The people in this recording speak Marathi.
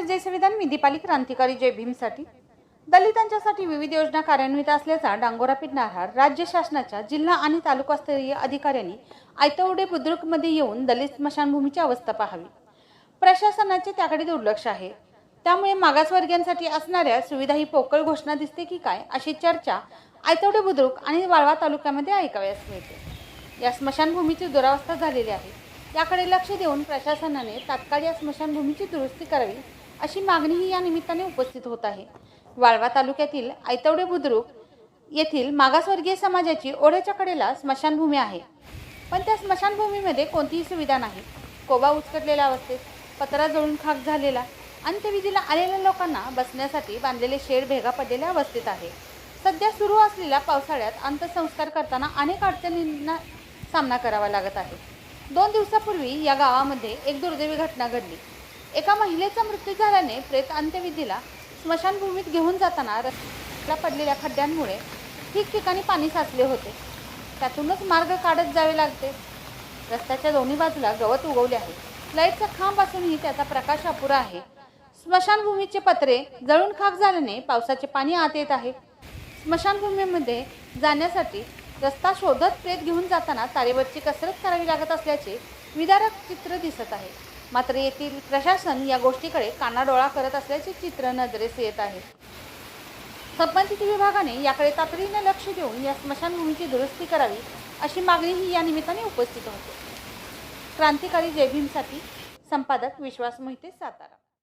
संविधान मी दीपाली क्रांतिकारी जय भीमसाठी. दलितांच्यासाठी विविध योजना कार्यान्वित असल्याचा डांगोरा पिटणारा राज्य शासनाच्या जिल्हा आणि तालुकास्तरीय अधिकाऱ्यांनी आयतवडे बुद्रुकमध्ये येऊन दलित स्मशानभूमीची अवस्था पाहावी. प्रशासनाचे त्याकडे दुर्लक्ष आहे. त्यामुळे मागासवर्गीयांसाठी असणाऱ्या सुविधा ही पोकळ घोषणा दिसते की काय अशी चर्चा आयतवडे बुद्रुक आणि वाळवा तालुक्यामध्ये ऐकाव्यास मिळते. या स्मशानभूमीची दुरावस्था झालेली आहे. याकडे लक्ष देऊन प्रशासनाने तात्काळ या स्मशानभूमीची दुरुस्ती करावी अशी मागणीही या निमित्ताने उपस्थित होत आहे. वाळवा तालुक्यातील आयतवडे बुद्रुक येथील मागासवर्गीय समाजाची ओढ्याच्या कडेला स्मशानभूमी आहे. पण त्या स्मशानभूमीमध्ये कोणतीही सुविधा नाही. कोबा उचकटलेल्या अवस्थेत पत्रा जळून खाक झालेला अंत्यविधीला आलेल्या लोकांना बसण्यासाठी बांधलेले शेड भेगा पडलेल्या अवस्थेत आहे. सध्या सुरू असलेल्या पावसाळ्यात अंत्यसंस्कार करताना अनेक अडचणींना सामना करावा लागत आहे. दोन दिवसापूर्वी या गावामध्ये एक दुर्दैवी घटना घडली. एका महिलेचा मृत्यू झाल्याने प्रेत अंत्यविधीला स्मशानभूमीत घेऊन जाताना रस्त्याला पडलेल्या खड्ड्यांमुळे ठिकठिकाणी पाणी साचले होते. त्यातूनच मार्ग काढत जावे लागते. रस्त्याच्या दोन्ही बाजूला गवत उगवले आहे. लाईटचा खांब असूनही त्याचा प्रकाश अपुरा आहे. स्मशानभूमीचे पत्रे जळून खाक झाल्याने पावसाचे पाणी आत येत आहे. स्मशानभूमीमध्ये जाण्यासाठी रस्ता शोधत प्रेत घेऊन जाताना तारेवरची कसरत करावी लागत असल्याचे विदारक चित्र दिसत आहे. मात्र येथील प्रशासन या गोष्टीकडे कानाडोळा करत असल्याचे चित्र नजरेस येत आहे. संबंधित विभागाने याकडे तातडीने लक्ष देऊन या स्मशानभूमीची दुरुस्ती करावी अशी मागणीही या निमित्ताने उपस्थित होते. क्रांतिकारी जयभीमसाठी संपादक विश्वास मोहिते सातारा.